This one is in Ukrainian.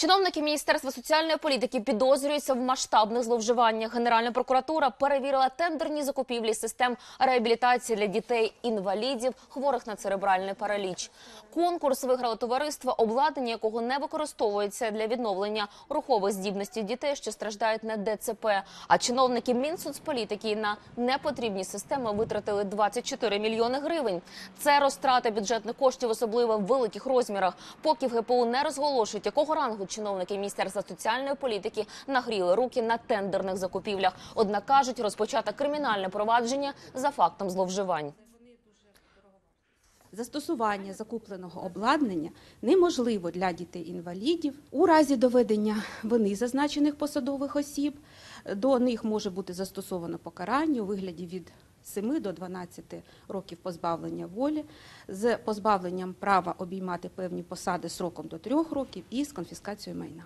Чиновники Міністерства соціальної політики підозрюються в масштабних зловживаннях. Генеральна прокуратура перевірила тендерні закупівлі систем реабілітації для дітей-інвалідів, хворих на церебральний параліч. Конкурс виграло товариство, обладнання якого не використовується для відновлення рухових здібностей дітей, що страждають на ДЦП. А чиновники Мінсоцполітики на непотрібні системи витратили 24 мільйони гривень. Це розтрата бюджетних коштів, особливо в великих розмірах. Поки в ГПУ не розголошують, якого рангу чиновники Міністерства соціальної політики нагріли руки на тендерних закупівлях. Однак кажуть, розпочато кримінальне провадження за фактом зловживань. Застосування закупленого обладнання неможливо для дітей-інвалідів у разі доведення вини зазначених посадових осіб. До них може бути застосовано покарання у вигляді від 7 до 12 років позбавлення волі з позбавленням права обіймати певні посади сроком до 3 років і з конфіскацією майна.